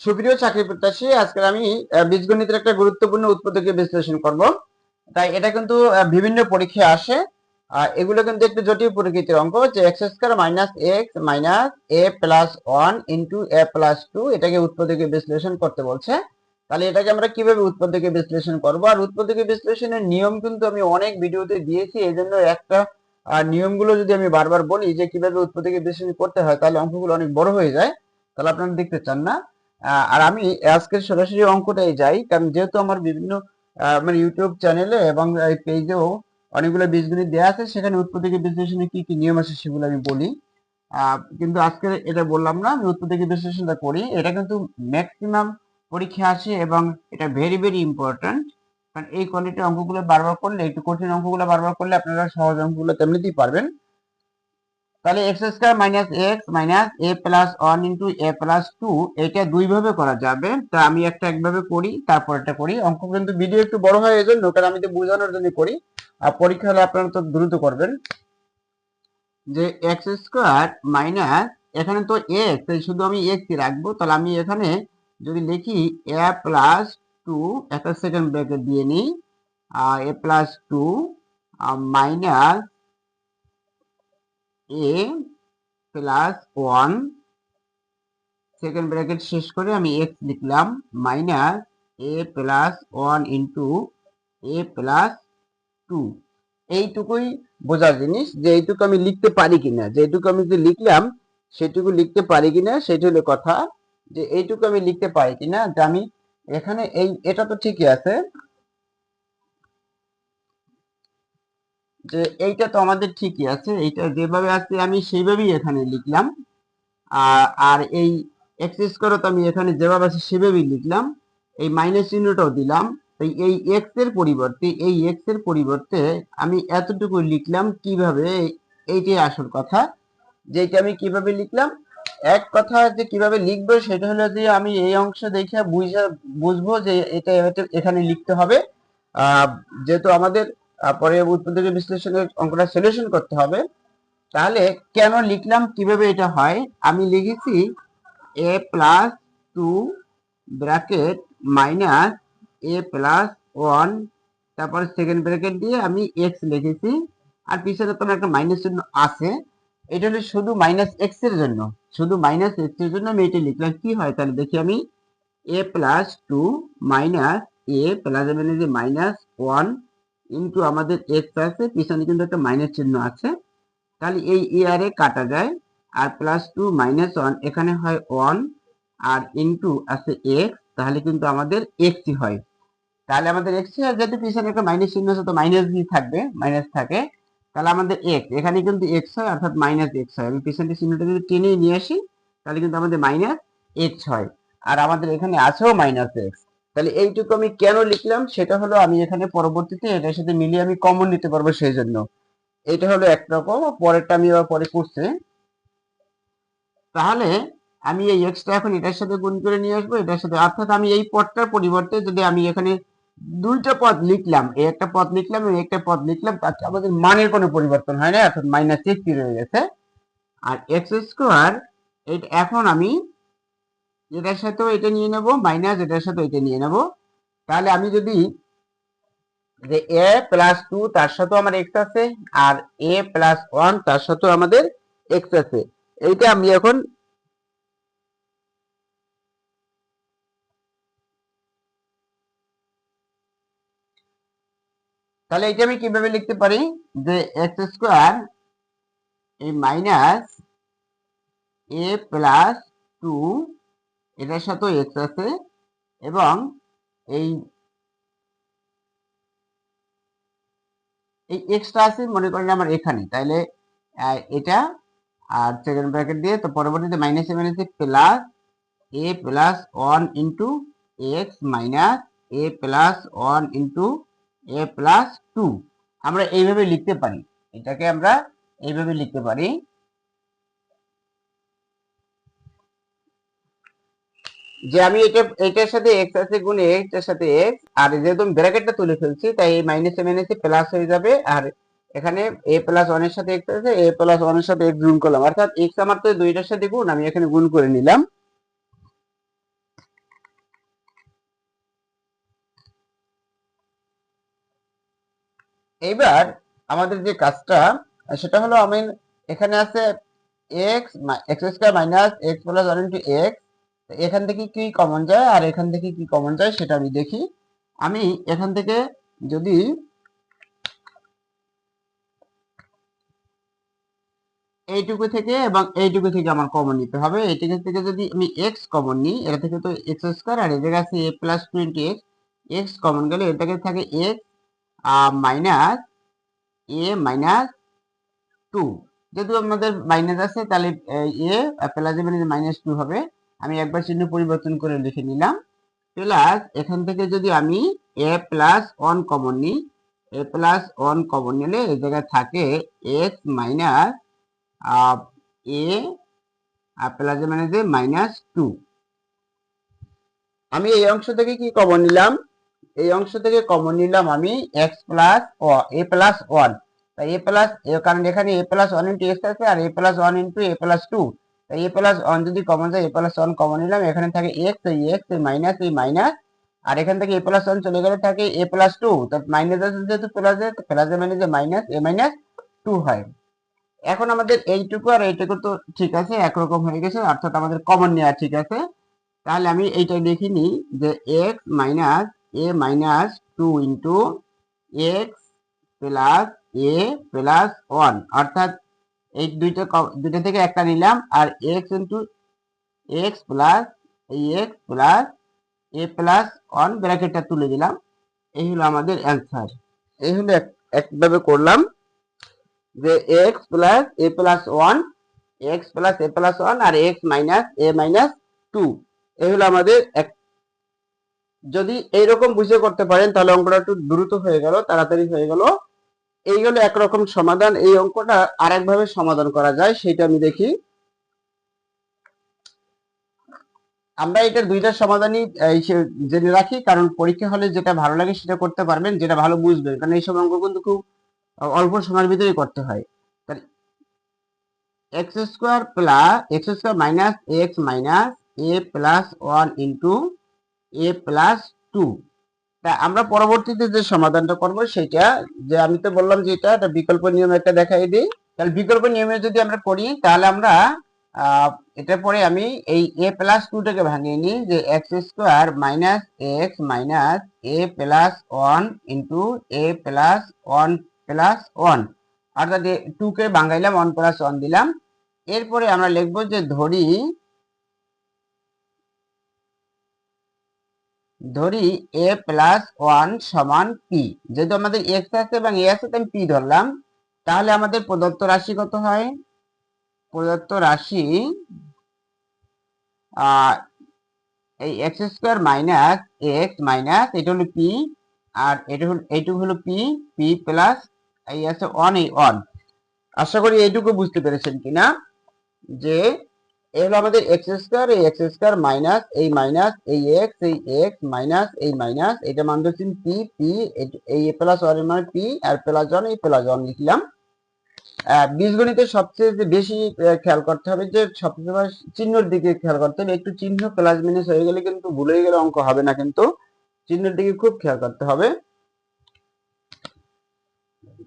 সুপ্রিয় চাকরি প্রত্যাশী আজকে আমি বীজগণিতের একটা গুরুত্বপূর্ণ উৎপাদকে বিশ্লেষণ করব। তাই এটা কিন্তু বিভিন্ন পরীক্ষায় আসে। এগুলো কিন্তু একটু জটিল প্রকৃতির অঙ্ক যে x square minus x minus a plus one into a plus two এটাকে উৎপাদকে বিশ্লেষণ করতে বলছে। তাহলে এটাকে আমরা কীভাবে উৎপাদকে বিশ্লেষণ করব? আর উৎপাদকে বিশ্লেষণের নিয়ম কিন্তু আমি অনেক ভিডিওতে দিয়েছি, এই জন্য একটা নিয়মগুলো যদি আমি বারবার বলি যে কীভাবে উৎপাদকে বিশ্লেষণ করতে হয়, তাহলে অঙ্কগুলো অনেক বড় হয়ে যায়। তাহলে আপনারা দেখতে চান না। আর আমি আজকের সরাসরি অঙ্কটাই যাই কারণ যেহেতু আমার বিভিন্ন আহ, মানে ইউটিউব চ্যানেলে এবং এই পেজেও অনেকগুলো বীজগণিত দেওয়া আছে সেখানে উৎপত্তি বিশ্লেষণে কি কি নিয়ম আছে সেগুলো আমি বলি। কিন্তু আজকে এটা বললাম না আমি উৎপত্তি বিশ্লেষণটা করি। এটা কিন্তু ম্যাক্সিমাম পরীক্ষা আসে এবং এটা ভেরি ভেরি ইম্পর্ট্যান্ট কারণ এই কোয়ালিটির অঙ্কগুলো বারবার করলে একটু কঠিন অঙ্কগুলো বারবার করলে আপনারা সহজ অঙ্কগুলো তেমনিতেই পারবেন। তাহলে x square minus x minus a plus one into a plus two এটা দুইভাবে করা যাবে। তা আমি একটা একভাবে করি, তারপর একটা করি। অঙ্ক কিন্তু ভিডিও একটু বড় হয় এই জন্য কারণ আমি তো বোঝানোর জন্য করি। আর পরীক্ষা হলে আপনারা তো দ্রুত করবেন। যে এক্স স্কোয়ার মাইনাস এখানে তো এক্স শুধু আমি এক্স রাখব। তাহলে আমি এখানে যদি লিখি এ প্লাস টু একটা সেকেন্ড ব্র্যাকেট দিয়ে নিই। A plus two minus a plus one second bracket শেষ করে আমি এক্স লিখলাম minus a plus one into a plus two এইটুকুই বোঝার জিনিস যে এইটুকু আমি লিখতে পারি কিনা। যেটুকু আমি যে লিখলাম, সেটুকু লিখতে পারি কিনা, সেটা হলো কথা যে এইটুকু আমি লিখতে পারি কিনা। যে আমি এখানে এই, এটা তো ঠিকই আছে। যে এইটা তো আমাদের ঠিকই আছে, এইটা যেভাবে আছে আমি সেইভাবেই এখানে লিখলাম। আর এই এক্স স্কোয়ারও তো আমি এখানে যেভাবে আছে সেভাবেই লিখলাম। এই মাইনাস চিহ্নটাও দিলাম। এই এই এক্সের পরিবর্তে, এই এক্সের পরিবর্তে আমি এতটুকু লিখলাম কীভাবে, এইটাই আসল কথা। যেটা আমি কীভাবে লিখলাম? এক কথা যে কীভাবে লিখব সেটা হলো যে আমি এই অংশ দেখে বুঝা, বুঝব যে এটা এখানে লিখতে হবে। যেহেতু আমাদের পরে উৎপাদক বিশ্লেষণের অঙ্কটা সলিউশন করতে হবে। তাহলে কেন লিখলাম, কীভাবে এটা হয়? আমি লিখেছি a plus two bracket minus a plus one তারপর সেকেন্ড ব্র্যাকেট দিয়ে আমি এক্স লিখেছি। আর পিছনে তোমার একটা মাইনাস চিহ্ন আছে। এটা হলো শুধু মাইনাস এক্সের জন্য। শুধু মাইনাস এক্সের জন্য আমি এটা লিখলাম। কি হয়? তাহলে দেখি আমি। A plus two minus a plus minus one into আমাদের এক্স আছে, পিছনে কিন্তু একটা মাইনাস চিহ্ন আছে। তাহলে এই এ কাটা যায়, আর প্লাস টু মাইনাস ওয়ান এখানে হয় ওয়ান আর ইন্টু আছে এক্স তাহলে কিন্তু আমাদের এক্সই হয়। তাহলে আমাদের এক্স যেহেতু পিছনে একটা মাইনাস চিহ্ন আছে, তো মাইনাস দিয়ে থাকবে মাইনাস থাকে। তাহলে আমাদের এক্স এখানে কিন্তু এক্স হয়, অর্থাৎ মাইনাস এক্স হয়। আমি পিছনে চিহ্নটা যদি টেনে নিয়ে আসি, তাহলে কিন্তু আমাদের মাইনাস এক্স হয়। আর আমাদের এখানে আছেও মাইনাস এক্স তাহলে এইটুকু আমি কেন লিখলাম? সেটা হলো আমি এখানে পরবর্তীতে এটার সাথে মিলিয়ে আমি কমন নিতে পারব সেই জন্য এটা হলো একরকম পরেরটা আমি আবার পরে করছি। তাহলে আমি এই এক্সটা এখন এটার সাথে গুণ করে নিয়ে আসব, এটার সাথে অর্থাৎ আমি এই পদটার পরিবর্তে যদি আমি এখানে দুইটা পদ লিখলাম এই একটা পদ লিখলাম এই একটা পদ লিখলাম তাতে আমাদের মানের কোনো পরিবর্তন হয় না, অর্থাৎ মাইনাস এক্স রয়ে গেছে। আর এক্স স্কোয়ার এটা এখন আমি এটার সাথেও এটা নিয়ে নেব মাইনাস এটার সাথে এটা নিয়ে নেব। তাহলে আমি যদি যে এ প্লাস টু তার সাথেও আমার এক্স আছে, আর এ প্লাস ওয়ান তার সাথেও আমাদের এক্স আছে। এইটা আমি এখন তাহলে এটা আমি কীভাবে লিখতে পারি? যে এক্স স্কোয়ার এই মাইনাস এ প্লাস টু এটার সাথেও এক্স আছে এবং এই এই এক্সট্রা আছে মনে করেন আমার এখানে। তাহলে এটা আর সেকেন্ড ব্র্যাকেট দিয়ে তো পরবর্তীতে মাইনাসে মাইনাসে plus a plus one into x minus a plus one into a plus two আমরা এইভাবে লিখতে পারি। এটাকে আমরা এইভাবে লিখতে পারি। যে আমি এটা, এটার সাথে এক্স আছে গুণ এটার সাথে এক্স আর যেহেতু ব্র্যাকেটটা তুলে ফেলছি, তাই এই মাইনাসে মাইনাসে প্লাস হয়ে যাবে, আর এখানে এ প্লাস ওয়ানের সাথে এক্স আছে এ প্লাস ওয়ানের সাথে এক্স গুণ করলাম। অর্থাৎ এক্স আমার তো দুইটার সাথে গুণ, আমি এখানে গুণ করে নিলাম। এইবার আমাদের যে কাজটা, সেটা হলো আমি এখানে আছে x x square minus x plus one into x এখান থেকে কি কমন যায় আর এখান থেকে কি কমন যায় সেটা আমি দেখি। আমি এখান থেকে যদি এইটুকু থেকে এবং এইটুকু থেকে আমার কমন নিতে হবে। এইটুকু থেকে যদি আমি এক্স কমন নিই, এটা থেকে তো এক্স স্কোয়ার আর জায়গায় আছে a plus twenty x x common গেলে এটা থেকে x minus a minus two যেহেতু আমাদের মাইনাস আছে, তাহলে এ প্লাস মানে মাইনাস টু হবে। আমি একবার চিহ্ন পরিবর্তন করে লিখে নিলাম। প্লাস এখান থেকে যদি আমি এ প্লাস ওয়ান কমন নিই এ প্লাস ওয়ান কমন নিলে এই জায়গায় থাকে এক্স মাইনাস এ প্লাস মানে যে মাইনাস টু আমি এই অংশ থেকে কি কমন নিলাম? এই অংশ থেকে কমন নিলাম আমি x plus a plus one তাই এ প্লাস কারণ এখানে a plus one into x আছে আর a plus one into a plus two a plus one যদি কমন যায় এ প্লাস ওয়ান কমন নিলাম, এখানে থাকে এক্স এই এক্স এই মাইনাস এই মাইনাস আর এখান থেকে এ প্লাস ওয়ান চলে গেলে থাকে এ প্লাস টু তো মাইনাস আছে যেহেতু প্লাস প্লাস মানে যে মাইনাস এ মাইনাস টু হয়। এখন আমাদের এইটুকু আর এইটুকু তো ঠিক আছে, একরকম হয়ে গেছে, অর্থাৎ আমাদের কমন নেওয়া ঠিক আছে। তাহলে আমি এইটা লিখে নিই যে x minus a minus two into x plus a plus one অর্থাৎ এই দুইটা দুইটা থেকে একটা নিলাম, আর এক্স ইন্টু এক্স প্লাস এই x plus a plus one ব্র্যাকেটটা তুলে দিলাম। এই হলো আমাদের অ্যান্সার এই হলো একভাবে করলাম যে x plus a plus one x plus a plus one R x minus a minus two এই হলো আমাদের এক, যদি এইরকম বুঝে করতে পারেন তাহলে অঙ্কটা একটু দ্রুত হয়ে গেল, তাড়াতাড়ি হয়ে গেল। এই হলো একরকম সমাধান। এই অঙ্কটা আরেকভাবে সমাধান করা যায়, সেটা আমি দেখি। আমরা এটার দুইটা সমাধানই জেনে রাখি, কারণ পরীক্ষা হলে যেটা ভালো লাগে সেটা করতে পারবেন, যেটা ভালো বুঝবেন। কারণ এইসব অঙ্ক কিন্তু খুব অল্প সময়ের ভিতরেই করতে হয়। X square plus x square minus x minus a plus one into a plus two তা আমরা পরবর্তীতে যে সমাধানটা করব সেটা, যে আমি তো বললাম যে এটা একটা বিকল্প নিয়ম একটা দেখাই দিই। তাহলে বিকল্প নিয়মে যদি আমরা করি, তাহলে আমরা এটা পরে আমি এই এ প্লাস টুটাকে ভাঙিয়ে নিই যে x square minus x minus a plus one into a plus one plus one অর্থাৎ টু কে ভাঙাইলাম ওয়ান প্লাস ওয়ান দিলাম। এরপরে আমরা লিখব যে ধরি ধরি এ প্লাস ওয়ান সমান পি যেহেতু আমাদের এক্স আছে এবং এ আছে আমি পি ধরলাম। তাহলে আমাদের প্রদত্ত রাশি কত হয়? প্রদত্ত রাশি এই x square minus x minus এটা হলো পি আর এটা হলো, এইটুকু হলো পি পি প্লাস এই আছে ওয়ান এই ওয়ান আশা করি এইটুকু বুঝতে পেরেছেন কিনা? যে এ হলো আমাদের এক্স স্কোয়ার এই এক্স স্কোয়ার মাইনাস এই মাইনাস এই এক্স এই এক্স মাইনাস এই মাইনাস এটা মান ধরছেন পি পি এই প্লাস ওয়ানের মানে পি আর প্লাস ওয়ান এই প্লাস ওয়ান লিখলাম। বীজগণিতে সবচেয়ে বেশি খেয়াল করতে হবে যে সবচেয়ে চিহ্নের দিকে খেয়াল করতে হবে একটু চিহ্ন প্লাস মাইনাস হয়ে গেলে কিন্তু ভুলে গেলে অঙ্ক হবে না কিন্তু চিহ্নের দিকে খুব খেয়াল করতে হবে।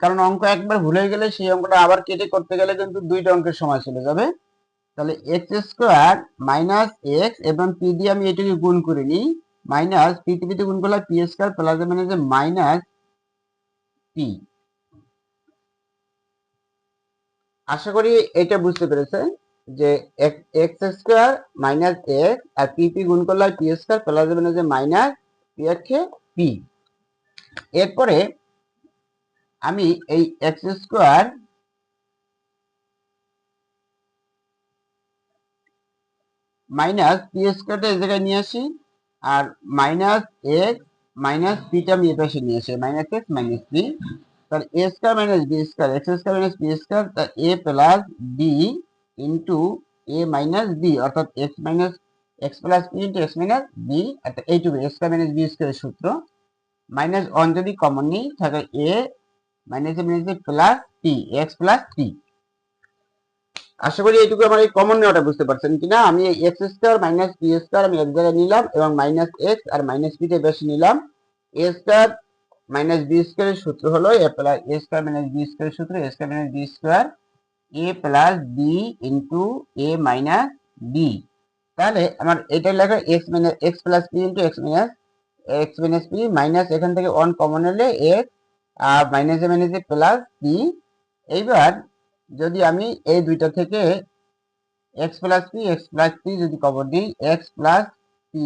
কারণ অঙ্ক একবার ভুলে গেলে সেই অঙ্কটা আবার কেটে করতে গেলে কিন্তু দুইটা অঙ্কের সময় চলে যাবে। তাহলে এক্স স্কোয়ার মাইনাস এক্স এবং পি দিয়ে আমি এটাকে গুণ করে নিই। মাইনাস পি তে গুণ করলে পি স্কোয়ার প্লাস যে মাইনাস পি আশা করি এটা বুঝতে পেরেছেন যে এক্স স্কোয়ার মাইনাস এক্স আর পি পি গুণ করলে পি স্কোয়ার প্লাস মানে যে মাইনাস পি হচ্ছে পি এরপরে আমি এই এক্স স্কোয়ার মাইনাস পি স্কোয়ারটা এই জায়গায় নিয়ে আসি, আর মাইনাস এক্স মাইনাস পিটা আমি এপাশে নিয়ে আসি, মাইনাস এক্স মাইনাস পি তাহলে a square minus b square x square minus b square a plus b into a minus b অর্থাৎ x minus x plus b into x minus b অর্থাৎ এইটুকু এ square minus b স্কোয়ারের সূত্র minus one যদি common নিই থাকে a minus a minus plus p x plus p আশা করি এইটুকু আমার এই কমন নেওয়াটা বুঝতে পারছেন কিনা। আমি x square minus p square আমি এক জায়গায় নিলাম এবং মাইনাস এক্স আর মাইনাস পি তে বেশি নিলাম। এ স্কোয়ার মাইনাস বি স্কোয়ারের সূত্র হলো a plus a square minus b স্কোয়ারের সূত্র। A square minus b square a plus b into a minus b তাহলে আমার এটা লেখা x minus x plus p into x minus x minus b minus এখান থেকে ওয়ান কমন হলে x আর মাইনাসে মাইনাসে প্লাস বি এইবার যদি আমি এই দুইটা থেকে x plus p x plus p যদি কমন দিই এক্স প্লাস পি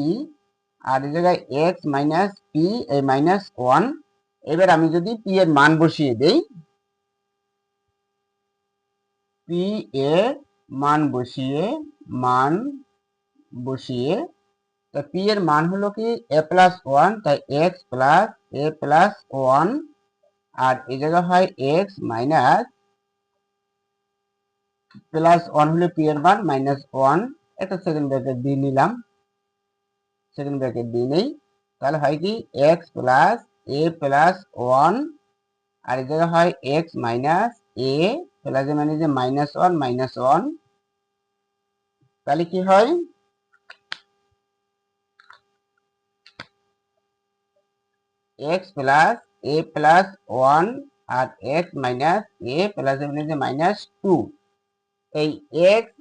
আর এই জায়গায় এক্স মাইনাস পি এই মাইনাস ওয়ান এবার আমি যদি পি এর মান বসিয়ে দেই পি এ মান বসিয়ে মান বসিয়ে, তা পি এর মান হলো কি এ প্লাস ওয়ান তাই x plus a plus one আর এই জায়গায় হয় এক্স মাইনাস প্লাস ওয়ান হলে পি এর মান মাইনাস ওয়ান একটা সেকেন্ড ব্র্যাকেট দিয়ে নিলাম। সেকেন্ড ব্র্যাকেট দিয়ে নেই। তাহলে হয় কি x plus a plus one আর এই জায়গায় হয় x minus a plus a মানে যে মাইনাস ওয়ান মাইনাস ওয়ান তাহলে কি হয়? X plus a plus one R x minus a plus a মানে যে মাইনাস টু এই x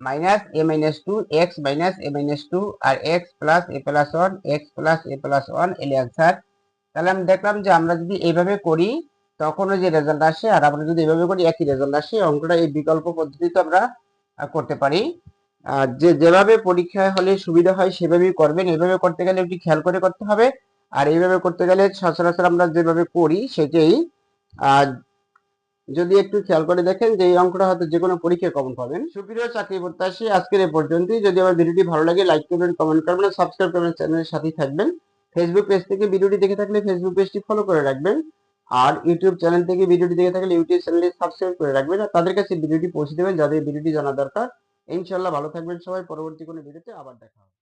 minus a minus two x minus a minus two R x plus a plus one x plus a plus one এলে answer তাহলে আমি দেখলাম যে আমরা যদি এইভাবে করি, তখনও যে রেজাল্ট আসে, আর আমরা যদি এইভাবে করি, একই রেজাল্ট আসে অঙ্কটা, এই বিকল্প পদ্ধতিতে আমরা করতে পারি। আর যে যেভাবে পরীক্ষায় হলে সুবিধা হয়, সেভাবেই করবেন। এভাবে করতে গেলে একটু খেয়াল করে করতে হবে। আর এইভাবে করতে গেলে সচরাচর আমরা যেভাবে করি, সেটাই। যদি একটু খেয়াল করে দেখেন যে এই অঙ্কটা হয়তো যে কোনো পরীক্ষায় কমন পাবেন। সুপ্রিয় চাকরি প্রত্যাশী, আজকের এই পর্যন্তই। যদি আমার ভিডিওটি ভালো লাগে লাইক করবেন কমেন্ট করবেন সাবস্ক্রাইব করবেন চ্যানেলের সাথেই থাকবেন। ফেসবুক পেজ থেকে ভিডিওটি দেখে থাকলে ফেসবুক পেজটি ফলো করে রাখবেন। আর ইউটিউব চ্যানেল থেকে ভিডিওটি দেখে থাকলে ইউটিউব চ্যানেলটি সাবস্ক্রাইব করে রাখবেন। আর তাদের কাছে ভিডিওটি পৌঁছে দেবেন, যাদের ভিডিওটি জানা দরকার। ইনশাল্লাহ ভালো থাকবেন সবাই। পরবর্তী কোনো ভিডিওতে আবার দেখা হবে।